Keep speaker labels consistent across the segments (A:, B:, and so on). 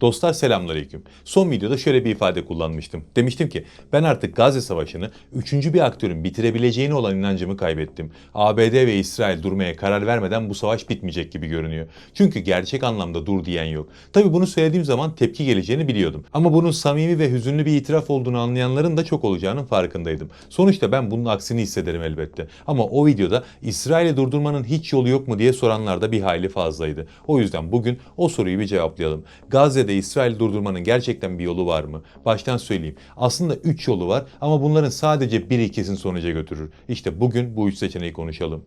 A: Dostlar selamünaleyküm. Son videoda şöyle bir ifade kullanmıştım. Demiştim ki ben artık Gazze Savaşı'nı üçüncü bir aktörün bitirebileceğine olan inancımı kaybettim. ABD ve İsrail durmaya karar vermeden bu savaş bitmeyecek gibi görünüyor. Çünkü gerçek anlamda dur diyen yok. Tabi bunu söylediğim zaman tepki geleceğini biliyordum. Ama bunun samimi ve hüzünlü bir itiraf olduğunu anlayanların da çok olacağının farkındaydım. Sonuçta ben bunun aksini hissederim elbette. Ama o videoda İsrail'i durdurmanın hiç yolu yok mu diye soranlar da bir hayli fazlaydı. O yüzden bugün o soruyu bir cevaplayalım. Gazze'de İsrail durdurmanın gerçekten bir yolu var mı? Baştan söyleyeyim. Aslında 3 yolu var ama bunların sadece biri kesin sonuca götürür. İşte bugün bu üç seçeneği konuşalım.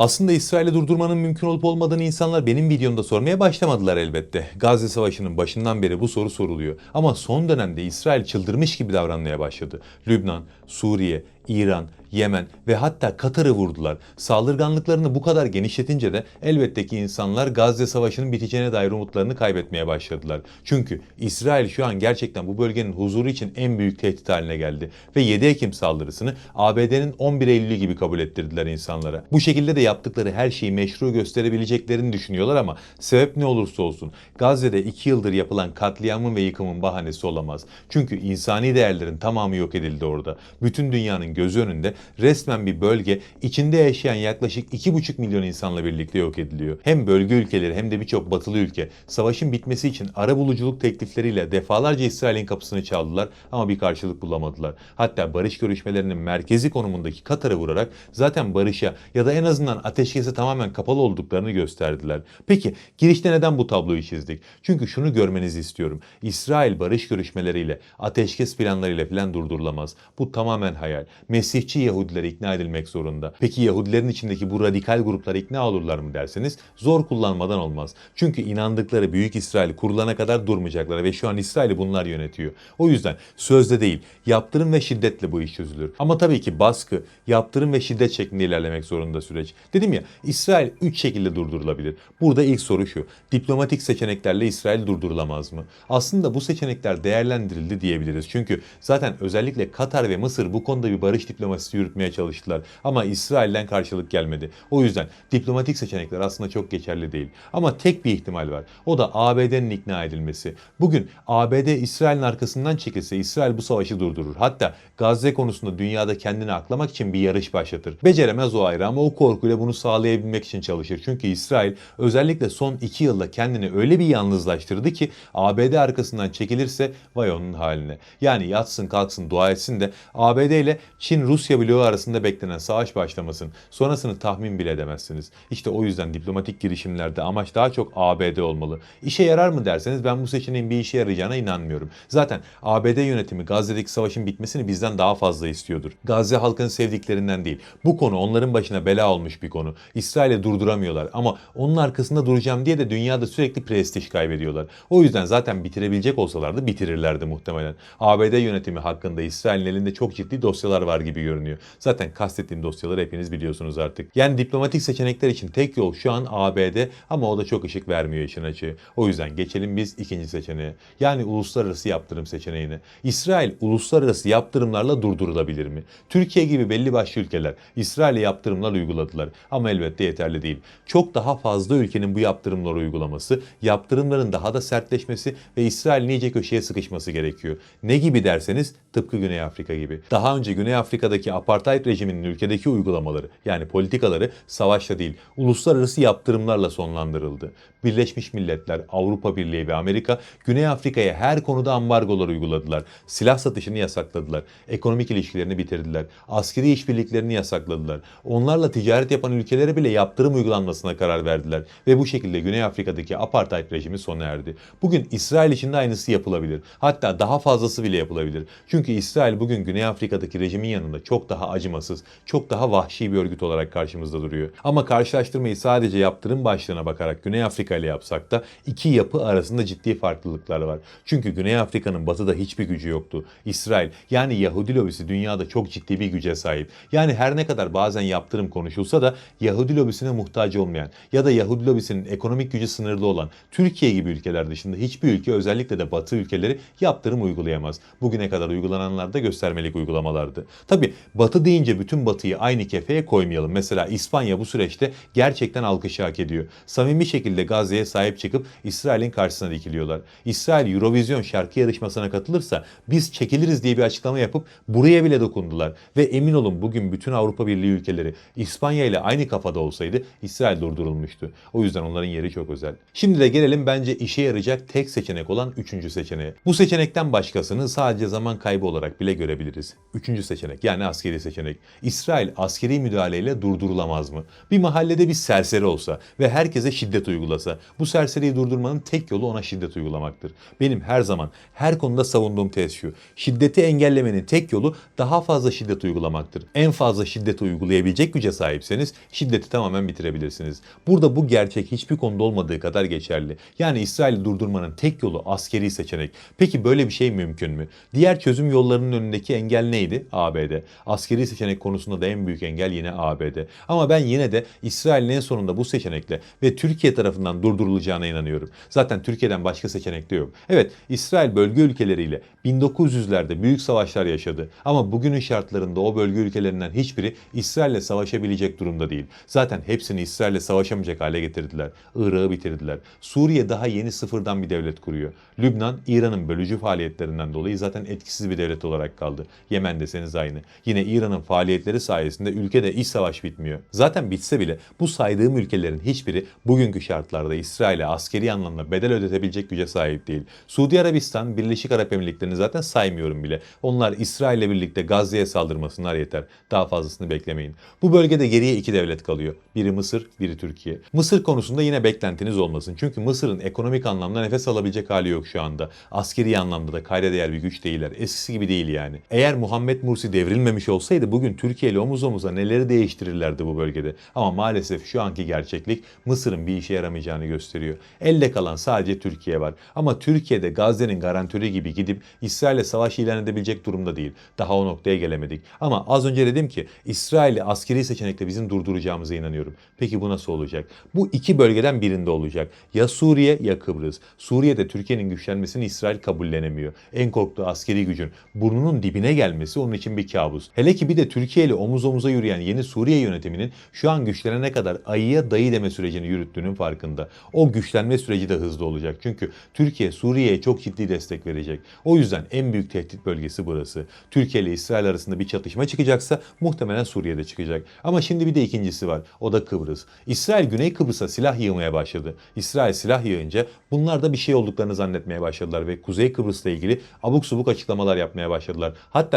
A: Aslında İsrail'i durdurmanın mümkün olup olmadığını insanlar benim videomda sormaya başlamadılar elbette. Gazze Savaşı'nın başından beri bu soru soruluyor. Ama son dönemde İsrail çıldırmış gibi davranmaya başladı. Lübnan, Suriye, İran, Yemen ve hatta Katar'ı vurdular. Saldırganlıklarını bu kadar genişletince de elbette ki insanlar Gazze Savaşı'nın biteceğine dair umutlarını kaybetmeye başladılar. Çünkü İsrail şu an gerçekten bu bölgenin huzuru için en büyük tehdit haline geldi. Ve 7 Ekim saldırısını ABD'nin 11 Eylül'ü gibi kabul ettirdiler insanlara. Bu şekilde de yaptıkları her şeyi meşru gösterebileceklerini düşünüyorlar ama sebep ne olursa olsun Gazze'de 2 yıldır yapılan katliamın ve yıkımın bahanesi olamaz. Çünkü insani değerlerin tamamı yok edildi orada. Bütün dünyanın gözü önünde resmen bir bölge içinde yaşayan yaklaşık 2,5 milyon insanla birlikte yok ediliyor. Hem bölge ülkeleri hem de birçok batılı ülke savaşın bitmesi için ara buluculuk teklifleriyle defalarca İsrail'in kapısını çaldılar ama bir karşılık bulamadılar. Hatta barış görüşmelerinin merkezi konumundaki Katar'ı vurarak zaten barışa ya da en azından ateşkese tamamen kapalı olduklarını gösterdiler. Peki girişte neden bu tabloyu çizdik? Çünkü şunu görmenizi istiyorum. İsrail barış görüşmeleriyle, ateşkes planlarıyla falan durdurulamaz. Bu tamamen hayal. Mesihçi Yahudiler ikna edilmek zorunda. Peki Yahudilerin içindeki bu radikal gruplar ikna olurlar mı derseniz zor kullanmadan olmaz. Çünkü inandıkları Büyük İsrail kurulana kadar durmayacaklar ve şu an İsrail'i bunlar yönetiyor. O yüzden sözde değil, yaptırım ve şiddetle bu iş çözülür. Ama tabii ki baskı, yaptırım ve şiddet şeklinde ilerlemek zorunda süreç. Dedim ya İsrail 3 şekilde durdurulabilir. Burada ilk soru şu. Diplomatik seçeneklerle İsrail durdurulamaz mı? Aslında bu seçenekler değerlendirildi diyebiliriz. Çünkü zaten özellikle Katar ve Mısır bu konuda bir barış diplomasisi yürütmeye çalıştılar. Ama İsrail'den karşılık gelmedi. O yüzden diplomatik seçenekler aslında çok geçerli değil. Ama tek bir ihtimal var. O da ABD'nin ikna edilmesi. Bugün ABD İsrail'in arkasından çekilse İsrail bu savaşı durdurur. Hatta Gazze konusunda dünyada kendini aklamak için bir yarış başlatır. Beceremez o ayrı ama o korkuyla bunu sağlayabilmek için çalışır. Çünkü İsrail özellikle son iki yılda kendini öyle bir yalnızlaştırdı ki ABD arkasından çekilirse vay onun haline. Yani yatsın kalksın dua etsin de ABD ile Çin-Rusya bloğu arasında beklenen savaş başlamasın. Sonrasını tahmin bile edemezsiniz. İşte o yüzden diplomatik girişimlerde amaç daha çok ABD olmalı. İşe yarar mı derseniz ben bu seçeneğin bir işe yarayacağına inanmıyorum. Zaten ABD yönetimi Gazze'deki savaşın bitmesini bizden daha fazla istiyordur. Gazze halkını sevdiklerinden değil. Bu konu onların başına bela olmuş bir konu. İsrail'i durduramıyorlar ama onun arkasında duracağım diye de dünyada sürekli prestij kaybediyorlar. O yüzden zaten bitirebilecek olsalardı bitirirlerdi muhtemelen. ABD yönetimi hakkında İsrail'in elinde çok ciddi dosyalar var gibi görünüyor. Zaten kastettiğim dosyaları hepiniz biliyorsunuz artık. Yani diplomatik seçenekler için tek yol şu an ABD ama o da çok ışık vermiyor işin açığı. O yüzden geçelim biz ikinci seçeneğe. Yani uluslararası yaptırım seçeneğine. İsrail uluslararası yaptırımlarla durdurulabilir mi? Türkiye gibi belli başlı ülkeler İsrail'e yaptırımlar uyguladılar ama elbette yeterli değil. Çok daha fazla ülkenin bu yaptırımları uygulaması, yaptırımların daha da sertleşmesi ve İsrail'in iyice köşeye sıkışması gerekiyor. Ne gibi derseniz tıpkı Güney Afrika gibi. Daha önce Güney Afrika'daki apartheid rejiminin ülkedeki uygulamaları yani politikaları savaşla değil uluslararası yaptırımlarla sonlandırıldı. Birleşmiş Milletler, Avrupa Birliği ve Amerika Güney Afrika'ya her konuda ambargolar uyguladılar. Silah satışını yasakladılar. Ekonomik ilişkilerini bitirdiler. Askeri işbirliklerini yasakladılar. Onlarla ticaret yapan ülkelere bile yaptırım uygulanmasına karar verdiler. Ve bu şekilde Güney Afrika'daki apartheid rejimi sona erdi. Bugün İsrail için de aynısı yapılabilir. Hatta daha fazlası bile yapılabilir. Çünkü İsrail bugün Güney Afrika'daki rejimin yanında çok daha acımasız, çok daha vahşi bir örgüt olarak karşımızda duruyor. Ama karşılaştırmayı sadece yaptırım başlığına bakarak Güney Afrika ile yapsak da iki yapı arasında ciddi farklılıklar var. Çünkü Güney Afrika'nın batıda hiçbir gücü yoktu. İsrail yani Yahudi lobisi dünyada çok ciddi bir güce sahip. Yani her ne kadar bazen yaptırım konuşulsa da Yahudi lobisine muhtaç olmayan ya da Yahudi lobisinin ekonomik gücü sınırlı olan Türkiye gibi ülkeler dışında hiçbir ülke özellikle de batı ülkeleri yaptırım uygulayamaz. Bugüne kadar uygulananlar da göstermelik uygulamalardı. Tabi Batı deyince bütün Batı'yı aynı kefeye koymayalım. Mesela İspanya bu süreçte gerçekten alkışı hak ediyor. Samimi şekilde Gazze'ye sahip çıkıp İsrail'in karşısına dikiliyorlar. İsrail Eurovision şarkı yarışmasına katılırsa biz çekiliriz diye bir açıklama yapıp buraya bile dokundular. Ve emin olun bugün bütün Avrupa Birliği ülkeleri İspanya ile aynı kafada olsaydı İsrail durdurulmuştu. O yüzden onların yeri çok özel. Şimdi de gelelim bence işe yarayacak tek seçenek olan üçüncü seçeneğe. Bu seçenekten başkasını sadece zaman kaybı olarak bile görebiliriz. Üçüncü seçenek yani askeri seçenek. İsrail askeri müdahaleyle durdurulamaz mı? Bir mahallede bir serseri olsa ve herkese şiddet uygulasa bu serseriyi durdurmanın tek yolu ona şiddet uygulamaktır. Benim her zaman her konuda savunduğum tez şu. Şiddeti engellemenin tek yolu daha fazla şiddet uygulamaktır. En fazla şiddeti uygulayabilecek güce sahipseniz şiddeti tamamen bitirebilirsiniz. Burada bu gerçek hiçbir konuda olmadığı kadar geçerli. Yani İsrail'i durdurmanın tek yolu askeri seçenek. Peki böyle bir şey mümkün mü? Diğer çözüm yollarının önündeki engel neydi? ABD. Askeri seçenek konusunda da en büyük engel yine ABD. Ama ben yine de İsrail'in en sonunda bu seçenekle ve Türkiye tarafından durdurulacağına inanıyorum. Zaten Türkiye'den başka seçenek de yok. Evet İsrail bölge ülkeleriyle 1900'lerde büyük savaşlar yaşadı. Ama bugünün şartlarında o bölge ülkelerinden hiçbiri İsrail'le savaşabilecek durumda değil. Zaten hepsini İsrail'le savaşamayacak hale getirdiler. Irak'ı bitirdiler. Suriye daha yeni sıfırdan bir devlet kuruyor. Lübnan, İran'ın bölücü faaliyetlerinden dolayı zaten etkisiz bir devlet olarak kaldı. Yemen deseniz aynı. Yine İran'ın faaliyetleri sayesinde ülkede iç savaş bitmiyor. Zaten bitse bile bu saydığım ülkelerin hiçbiri bugünkü şartlarda İsrail'e askeri anlamda bedel ödetebilecek güce sahip değil. Suudi Arabistan, Birleşik Arap Emirlikleri'ni zaten saymıyorum bile. Onlar İsrail'le birlikte Gazze'ye saldırmasınlar yeter. Daha fazlasını beklemeyin. Bu bölgede geriye iki devlet kalıyor. Biri Mısır, biri Türkiye. Mısır konusunda yine beklentiniz olmasın. Çünkü Mısır'ın ekonomik anlamda nefes alabilecek hali yok şu anda. Askeri anlamda da kayda değer bir güç değiller. Eskisi gibi değil yani. Eğer Muhammed Mursi devrilmemiş olsaydı bugün Türkiye ile omuz omuza neleri değiştirirlerdi bu bölgede. Ama maalesef şu anki gerçeklik Mısır'ın bir işe yaramayacağını gösteriyor. Elde kalan sadece Türkiye var. Ama Türkiye'de Gazze'nin garantörü gibi gidip İsrail'le savaş ilan edebilecek durumda değil. Daha o noktaya gelemedik. Ama az önce dedim ki İsrail'i askeri seçenekle bizim durduracağımıza inanıyorum. Peki bu nasıl olacak? Bu iki bölgeden birinde olacak. Ya Suriye ya Kıbrıs. Suriye'de Türkiye'nin güçlenmesini İsrail kabullenemiyor. En korktuğu askeri gücün burnunun dibine gelmesi onun için bir kabus. Hele ki bir de Türkiye ile omuz omuza yürüyen yeni Suriye yönetiminin şu an güçlenene kadar ayıya dayı deme sürecini yürüttüğünün farkında. O güçlenme süreci de hızlı olacak. Çünkü Türkiye Suriye'ye çok ciddi destek verecek. O yüzden en büyük tehdit bölgesi burası. Türkiye ile İsrail arasında bir çatışma çıkacaksa muhtemelen Suriye'de çıkacak. Ama şimdi bir de ikincisi var. O da Kıbrıs. İsrail Güney Kıbrıs'a silah yığmaya başladı. İsrail silah yığınca bunlar da bir şey olduklarını zannetmeye başladılar ve Kuzey Kıbrıs'la ilgili abuk subuk açıklamalar yapmaya başladılar.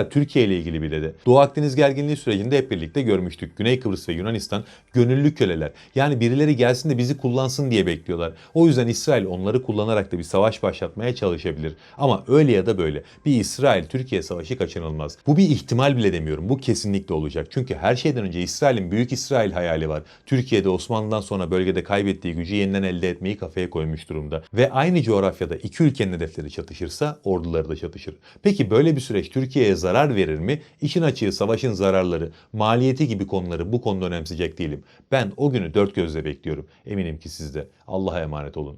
A: Türkiye ile ilgili bile de. Doğu Akdeniz gerginliği sürecinde hep birlikte görmüştük. Güney Kıbrıs ve Yunanistan gönüllü köleler. Yani birileri gelsin de bizi kullansın diye bekliyorlar. O yüzden İsrail onları kullanarak da bir savaş başlatmaya çalışabilir. Ama öyle ya da böyle bir İsrail-Türkiye savaşı kaçınılmaz. Bu bir ihtimal bile demiyorum. Bu kesinlikle olacak. Çünkü her şeyden önce İsrail'in büyük İsrail hayali var. Türkiye'de Osmanlı'dan sonra bölgede kaybettiği gücü yeniden elde etmeyi kafaya koymuş durumda. Ve aynı coğrafyada iki ülkenin hedefleri çatışırsa orduları da çatışır. Peki böyle bir süreç Türkiye'ye zarar verir mi? İşin açığı savaşın zararları, maliyeti gibi konuları bu konuda önemseyecek değilim. Ben o günü dört gözle bekliyorum. Eminim ki siz de. Allah'a emanet olun.